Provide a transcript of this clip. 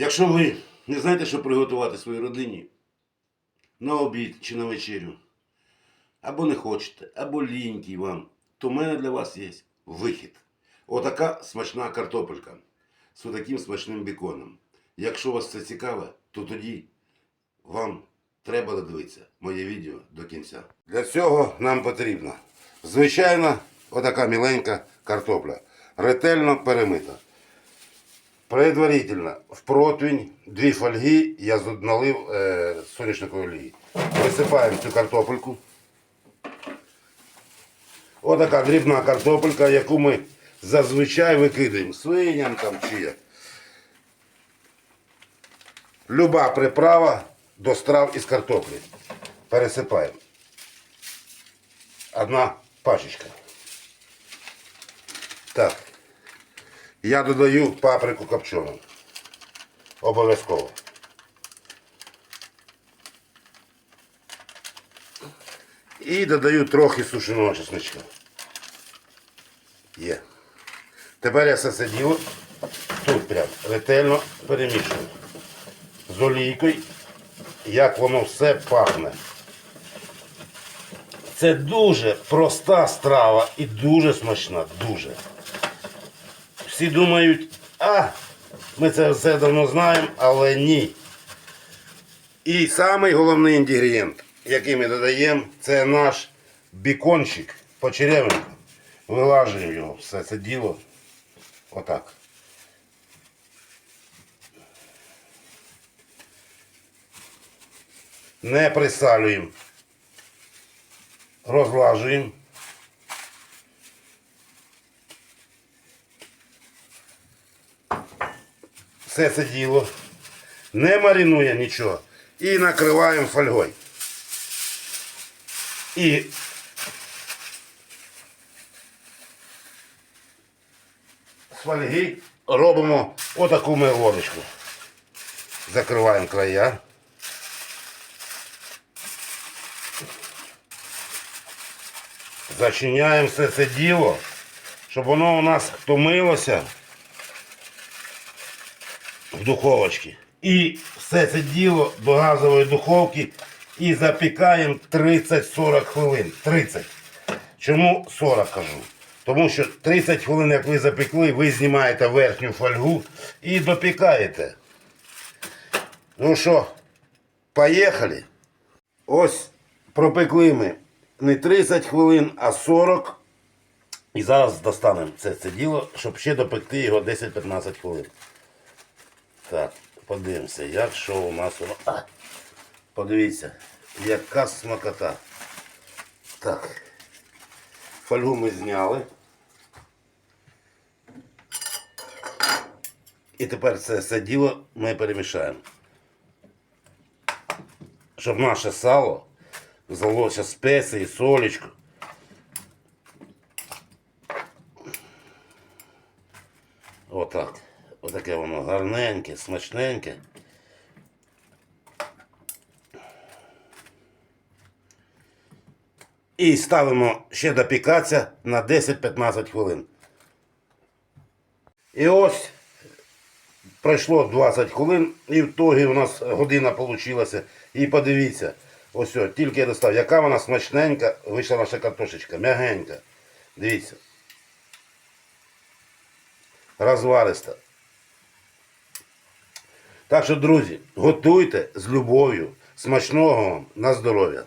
Якщо ви не знаєте, що приготувати своїй родині на обід чи на вечерю, або не хочете, або лінький вам, то в мене для вас є вихід. Отака смачна картопелька з таким смачним беконом. Якщо вас це цікаве, то тоді вам треба додивитися моє відео до кінця. Для цього нам потрібна звичайна отака міленька картопля, ретельно перемита. Предварительно в противень дві фольги я налив е, соняшникової олії. Висипаємо цю картопельку. Отака дрібна картопелька, яку ми зазвичай викидаємо свиням там чи як. Люба приправа до страв із картоплі. Пересипаємо. Одна пачечка. Так. Я додаю паприку копчену. Обов'язково. І додаю трохи сушеного чесночка. Є. Тепер я все це діло тут прям ретельно перемішую. З олійкою, як воно все пахне. Це дуже проста страва і дуже смачна, дуже. Всі думають, а, ми це все давно знаємо, але ні. І самий головний інгредієнт, який ми додаємо, це наш бікончик почеревинка. Вилажуємо його, все це діло. Отак. Не присалюємо. Розлажуємо. Все це діло. Не маринує нічого. І накриваємо фольгою. І з фольги робимо отаку ми. Закриваємо края. Зачиняємо все це діло, щоб воно у нас томилося в духовочці. І все це діло до газової духовки і запікаємо 30-40 хвилин. 30. Чому 40 кажу? Тому що 30 хвилин, як ви запекли, ви знімаєте верхню фольгу і допікаєте. Ну що, поїхали. Ось пропекли ми не 30 хвилин, а 40. І зараз достанемо це, це діло, щоб ще допекти його 10-15 хвилин. Так, подивимося, як що у нас воно. А, подивіться, яка смакота. Так. Фольгу ми зняли. І тепер це все діло ми перемішаємо. Щоб наше сало взялося спеції, солечку. Отак. Отаке воно гарненьке, смачненьке. І ставимо ще допікатися на 10-15 хвилин. І ось пройшло 20 хвилин, і в тогі у нас година вийшла. І подивіться, ось о, тільки я достав, яка вона смачненька, вийшла наша картошечка, м'ягенька. Дивіться. Розвариста. Так що, друзі, готуйте з любов'ю. Смачного вам на здоров'я.